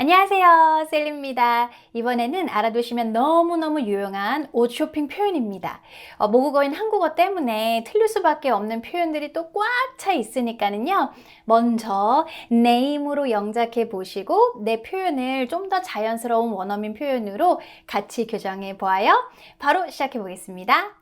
안녕하세요. 셀리입니다. 이번에는 알아두시면 너무너무 유용한 옷 쇼핑 표현입니다. 어, 모국어인 한국어 때문에 틀릴 수밖에 없는 표현들이 또 꽉 차 있으니까는요. 먼저 네임으로 영작해 보시고 내 표현을 좀 더 자연스러운 원어민 표현으로 같이 교정해 보아요. 바로 시작해 보겠습니다.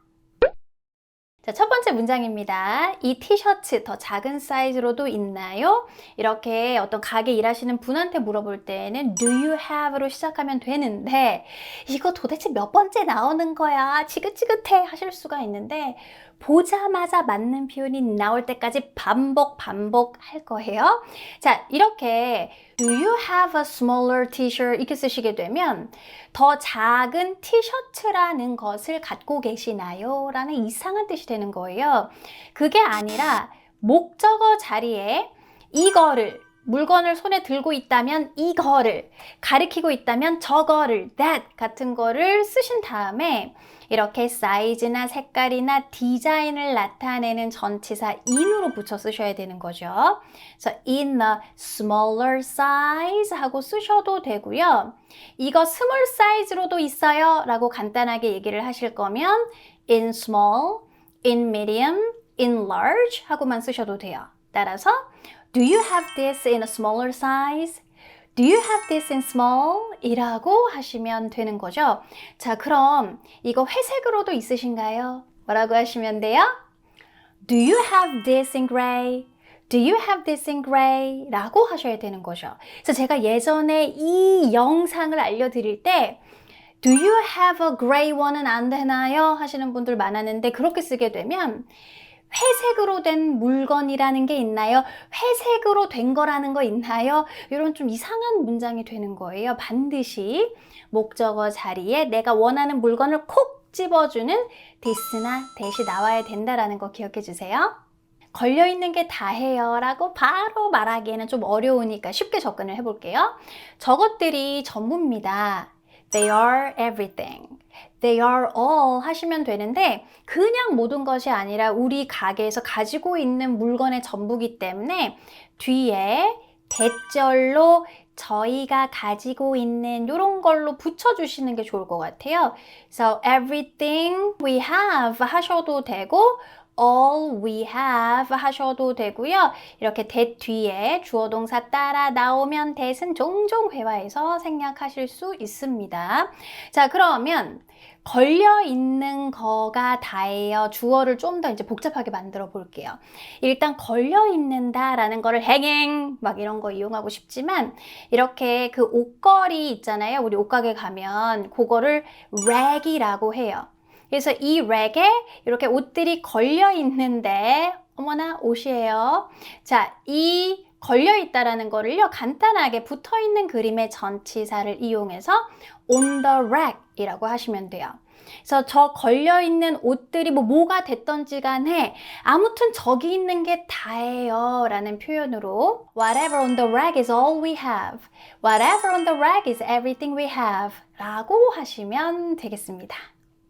자, 첫 번째 문장입니다. 이 티셔츠 더 작은 사이즈로도 있나요? 이렇게 어떤 가게 일하시는 분한테 물어볼 때는 do you have로 시작하면 되는데 이거 도대체 몇 번째 나오는 거야? 지긋지긋해 하실 수가 있는데 보자마자 맞는 표현이 나올 때까지 반복 반복 할 거예요. 자, 이렇게 Do you have a smaller t-shirt? 이렇게 쓰시게 되면 더 작은 티셔츠라는 것을 갖고 계시나요? 라는 이상한 뜻이 되는 거예요. 그게 아니라 목적어 자리에 이거를 물건을 손에 들고 있다면 이거를 가리키고 있다면 저거를 that 같은 거를 쓰신 다음에 이렇게 사이즈나 색깔이나 디자인을 나타내는 전치사 in으로 붙여 쓰셔야 되는 거죠. 그래서 in a smaller size 하고 쓰셔도 되고요. 이거 스몰 사이즈로도 있어요 라고 간단하게 얘기를 하실 거면 in small, in medium, in large 하고만 쓰셔도 돼요. 따라서 Do you have this in a smaller size? Do you have this in small? 이라고 하시면 되는 거죠. 자, 그럼 이거 회색으로도 있으신가요? 뭐라고 하시면 돼요? Do you have this in gray? Do you have this in gray? 라고 하셔야 되는 거죠. 그래서 제가 예전에 이 영상을 알려드릴 때 Do you have a gray one은 안 되나요? 하시는 분들 많았는데 그렇게 쓰게 되면 회색으로 된 물건이라는 게 있나요? 회색으로 된 거라는 거 있나요? 이런 좀 이상한 문장이 되는 거예요. 반드시 목적어 자리에 내가 원하는 물건을 콕 집어주는 this나 that이 나와야 된다라는 거 기억해 주세요. 걸려 있는 게 다해요 라고 바로 말하기에는 좀 어려우니까 쉽게 접근을 해볼게요. 저것들이 전부입니다. They are everything. They are all 하시면 되는데 그냥 모든 것이 아니라 우리 가게에서 가지고 있는 물건의 전부기 때문에 뒤에 대절로 저희가 가지고 있는 이런 걸로 붙여주시는 게 좋을 것 같아요. So everything we have 하셔도 되고 all we have 하셔도 되고요. 이렇게 that 뒤에 주어 동사 따라 나오면 that은 종종 회화에서 생략하실 수 있습니다. 자, 그러면 걸려 있는 거가 다예요. 주어를 좀 더 이제 복잡하게 만들어 볼게요. 일단 걸려 있는다라는 거를 hanging 막 이런 거 이용하고 싶지만 이렇게 그 옷걸이 있잖아요. 우리 옷가게 가면 그거를 rag이라고 해요. 그래서 이 렉에 이렇게 옷들이 걸려 있는데 어머나 옷이에요. 자, 이 걸려 있다라는 거를요. 간단하게 붙어 있는 그림의 전치사를 이용해서 on the rack이라고 하시면 돼요. 그래서 저 걸려 있는 옷들이 뭐 뭐가 됐던지 간에 아무튼 저기 있는 게 다예요 라는 표현으로 Whatever on the rack is all we have. Whatever on the rack is everything we have 라고 하시면 되겠습니다.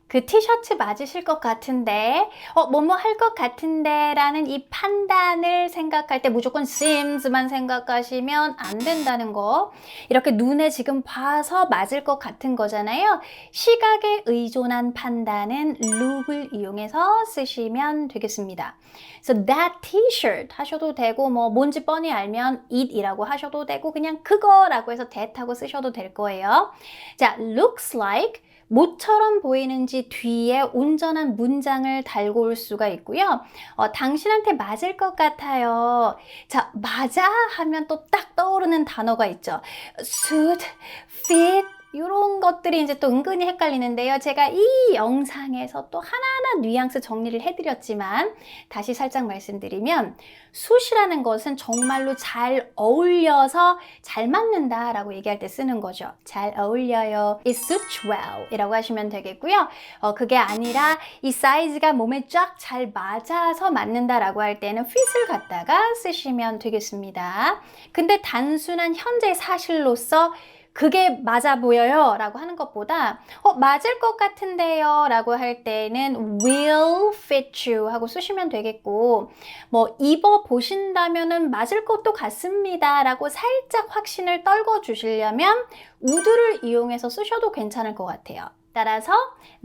그 티셔츠 맞으실 것 같은데, 어, 뭐뭐 할 것 같은데 라는 이 판단을 생각할 때 무조건 sims만 생각하시면 안 된다는 거. 이렇게 눈에 지금 봐서 맞을 것 같은 거잖아요. 시각에 의존한 판단은 look을 이용해서 쓰시면 되겠습니다. So that t-shirt 하셔도 되고, 뭐 뭔지 뻔히 알면 it이라고 하셔도 되고, 그냥 그거라고 해서 that 하고 쓰셔도 될 거예요. 자, looks like 모처럼 보이는지 뒤에 온전한 문장을 달고 올 수가 있고요. 어, 당신한테 맞을 것 같아요. 자, 맞아 하면 또 딱 떠오르는 단어가 있죠. suit, fit, 이런 것들이 이제 또 은근히 헷갈리는데요. 제가 이 영상에서 또 하나하나 뉘앙스 정리를 해드렸지만 다시 살짝 말씀드리면 숫이라는 것은 정말로 잘 어울려서 잘 맞는다 라고 얘기할 때 쓰는 거죠. 잘 어울려요. It suits well 이라고 하시면 되겠고요. 어, 그게 아니라 이 사이즈가 몸에 쫙 잘 맞아서 맞는다 라고 할 때는 fit을 갖다가 쓰시면 되겠습니다. 근데 단순한 현재 사실로서 그게 맞아 보여요 라고 하는 것보다 어, 맞을 것 같은데요 라고 할 때는 will fit you 하고 쓰시면 되겠고 뭐 입어 보신다면은 맞을 것도 같습니다 라고 살짝 확신을 떨궈 주시려면 would를 이용해서 쓰셔도 괜찮을 것 같아요. 따라서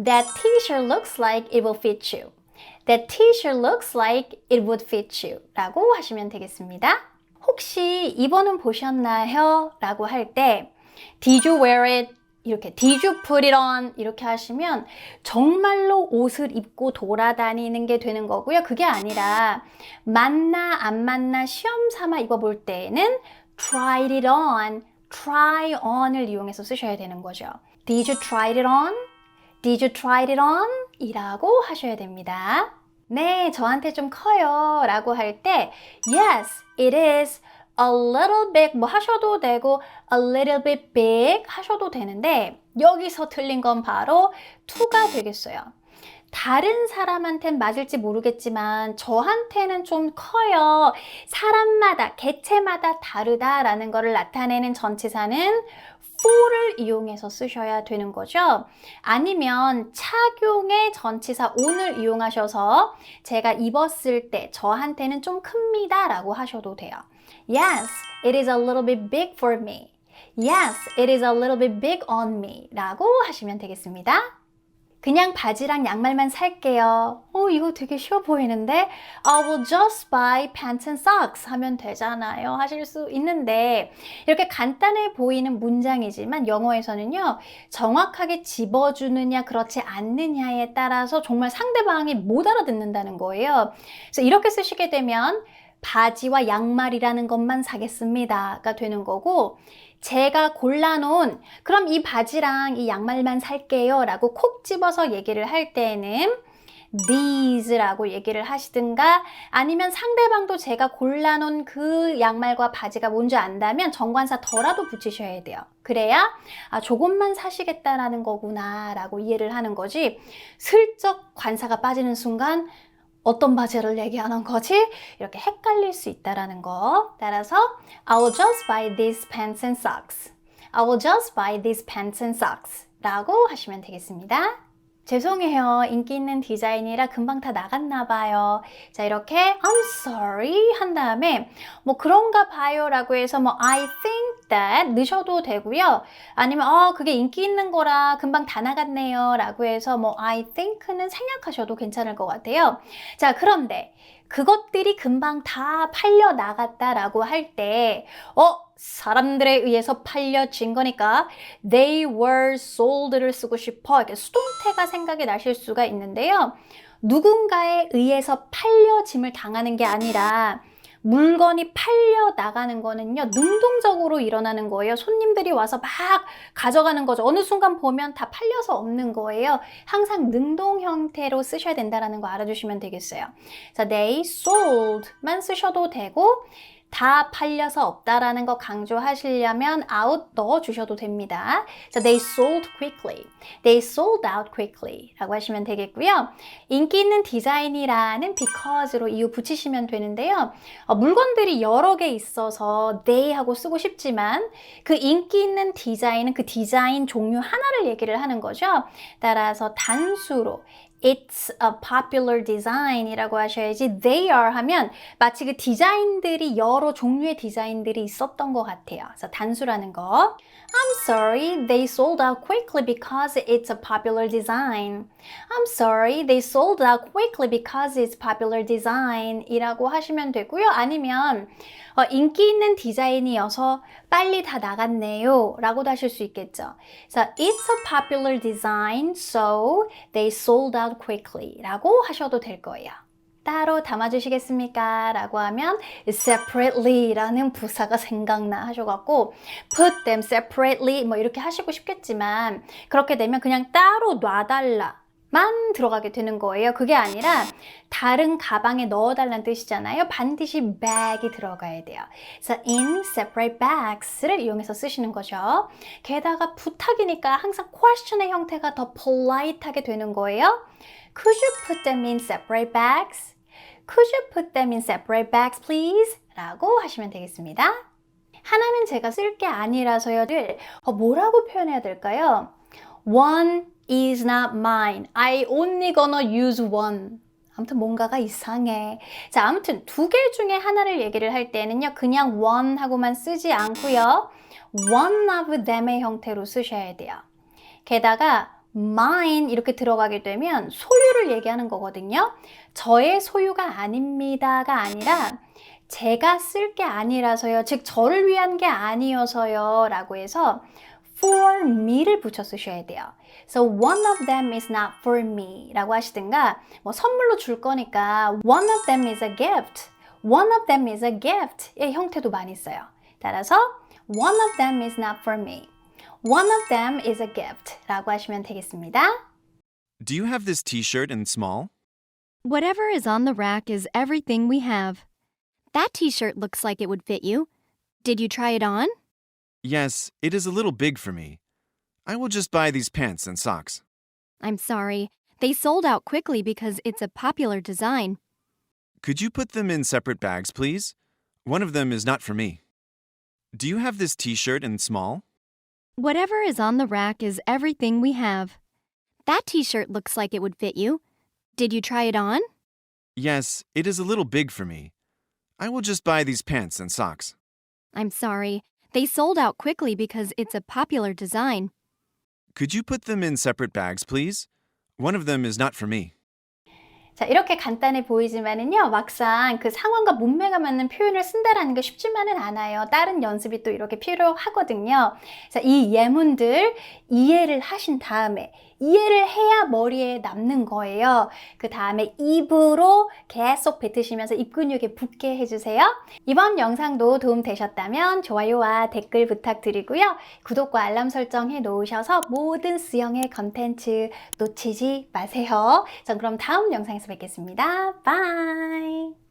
that t-shirt looks like it will fit you. That t-shirt looks like it would fit you 라고 하시면 되겠습니다. 혹시 입어는 보셨나요? 라고 할때 Did you wear it? 이렇게 Did you put it on? 이렇게 하시면 정말로 옷을 입고 돌아다니는 게 되는 거고요. 그게 아니라 맞나 안 맞나 시험 삼아 입어볼 때는 tried it on, try on을 이용해서 쓰셔야 되는 거죠. Did you try it on? Did you try it on? 이라고 하셔야 됩니다. 네, 저한테 좀 커요. 라고 할 때, yes, it is a little bit 뭐 하셔도 되고, a little bit big 하셔도 되는데, 여기서 틀린 건 바로 to가 되겠어요. 다른 사람한텐 맞을지 모르겠지만 저한테는 좀 커요. 사람마다, 개체마다 다르다라는 것을 나타내는 전치사는 for를 이용해서 쓰셔야 되는 거죠. 아니면 착용의 전치사 on을 이용하셔서 제가 입었을 때 저한테는 좀 큽니다 라고 하셔도 돼요. Yes, it is a little bit big for me. Yes, it is a little bit big on me 라고 하시면 되겠습니다. 그냥 바지랑 양말만 살게요. 어, 이거 되게 쉬워 보이는데? I will just buy pants and socks 하면 되잖아요. 하실 수 있는데, 이렇게 간단해 보이는 문장이지만 영어에서는요, 정확하게 집어주느냐, 그렇지 않느냐에 따라서 정말 상대방이 못 알아듣는다는 거예요. 그래서 이렇게 쓰시게 되면, 바지와 양말이라는 것만 사겠습니다가 되는 거고, 제가 골라놓은 그럼 이 바지랑 이 양말만 살게요 라고 콕 집어서 얘기를 할 때는 these라고 얘기를 하시든가 아니면 상대방도 제가 골라놓은 그 양말과 바지가 뭔지 안다면 정관사 더라도 붙이셔야 돼요. 그래야 아 조금만 사시겠다라는 거구나 라고 이해를 하는 거지 슬쩍 관사가 빠지는 순간 어떤 바지를 얘기하는 거지? 이렇게 헷갈릴 수 있다라는 거. 따라서 I will just buy these pants and socks. I will just buy these pants and socks. 라고 하시면 되겠습니다. 죄송해요. 인기 있는 디자인이라 금방 다 나갔나 봐요. 자, 이렇게 I'm sorry 한 다음에 뭐 그런가 봐요 라고 해서 뭐 I think that 넣으셔도 되고요. 아니면 어, 그게 인기 있는 거라 금방 다 나갔네요 라고 해서 뭐 I think는 생략하셔도 괜찮을 것 같아요. 자, 그런데 그것들이 금방 다 팔려 나갔다라고 할 때, 어, 사람들에 의해서 팔려진 거니까 they were sold를 쓰고 싶어. 이렇게 수동태가 생각이 나실 수가 있는데요. 누군가에 의해서 팔려짐을 당하는 게 아니라 물건이 팔려 나가는 거는요, 능동적으로 일어나는 거예요. 손님들이 와서 막 가져가는 거죠. 어느 순간 보면 다 팔려서 없는 거예요. 항상 능동 형태로 쓰셔야 된다는 거 알아주시면 되겠어요. 자, they sold만 쓰셔도 되고, 다 팔려서 없다라는 거 강조하시려면 out 넣어 주셔도 됩니다. 자, they sold quickly. They sold out quickly 라고 하시면 되겠고요. 인기 있는 디자인이라는 because로 이유 붙이시면 되는데요. 어, 물건들이 여러 개 있어서 they 하고 쓰고 싶지만 그 인기 있는 디자인은 그 디자인 종류 하나를 얘기를 하는 거죠. 따라서 단수로 It's a popular design 이라고 하셔야지 they are 하면 마치 그 디자인들이 여러 종류의 디자인들이 있었던 것 같아요. 그래서 단수라는 거. I'm sorry, they sold out quickly because it's a popular design. I'm sorry, they sold out quickly because it's popular design 이라고 하시면 되고요. 아니면 어, 인기 있는 디자인이어서 빨리 다 나갔네요 라고도 하실 수 있겠죠. 그래서 it's a popular design, so they sold out quickly 라고 하셔도 될 거예요. 따로 담아주시겠습니까? 라고 하면 separately 라는 부사가 생각나 하셔갖고 put them separately 뭐 이렇게 하시고 싶겠지만 그렇게 되면 그냥 따로 놔달라 만 들어가게 되는 거예요. 그게 아니라 다른 가방에 넣어달라는 뜻이잖아요. 반드시 bag이 들어가야 돼요. 그래서 in separate bags를 이용해서 쓰시는 거죠. 게다가 부탁이니까 항상 question의 형태가 더 polite하게 되는 거예요. Could you put them in separate bags? Could you put them in separate bags, please? 라고 하시면 되겠습니다. 하나는 제가 쓸 게 아니라서요를 어, 뭐라고 표현해야 될까요? One is not mine. I only gonna use one. 아무튼 뭔가가 이상해. 자, 아무튼 두 개 중에 하나를 얘기를 할 때는요, 그냥 one 하고만 쓰지 않고요, one of them의 형태로 쓰셔야 돼요. 게다가 mine 이렇게 들어가게 되면 소유를 얘기하는 거거든요. 저의 소유가 아닙니다가 아니라 제가 쓸 게 아니라서요. 즉 저를 위한 게 아니어서요. 라고 해서 for me를 붙여 쓰셔야 돼요. So one of them is not for me 라고 하시든가 뭐 선물로 줄 거니까 one of them is a gift. one of them is a gift 의 형태도 많이 써요. 따라서 one of them is not for me. one of them is a gift 라고 하시면 되겠습니다. Do you have this t shirt in small? Whatever is on the rack is everything we have. That t shirt looks like it would fit you. Did you try it on? Yes, it is a little big for me. I will just buy these pants and socks. I'm sorry. They sold out quickly because it's a popular design. Could you put them in separate bags, please? One of them is not for me. Do you have this t shirt in small? Whatever is on the rack is everything we have. That t shirt looks like it would fit you. Did you try it on? Yes, it is a little big for me. I will just buy these pants and socks. I'm sorry. They sold out quickly because it's a popular design. Could you put them in separate bags, please? One of them is not for me. 자, 이렇게 간단해 보이지만은요, 막상 그 상황과 문맥에 맞는 표현을 쓴다라는 게 쉽지만은 않아요. 다른 연습이 또 이렇게 필요하거든요. 자, 이 예문들 이해를 하신 다음에, 이해를 해야 머리에 남는 거예요. 그 다음에 입으로 계속 뱉으시면서 입 근육에 붙게 해주세요. 이번 영상도 도움 되셨다면 좋아요와 댓글 부탁드리고요. 구독과 알람 설정 해 놓으셔서 모든 수영의 컨텐츠 놓치지 마세요. 전 그럼 다음 영상에서 뵙겠습니다. 바이.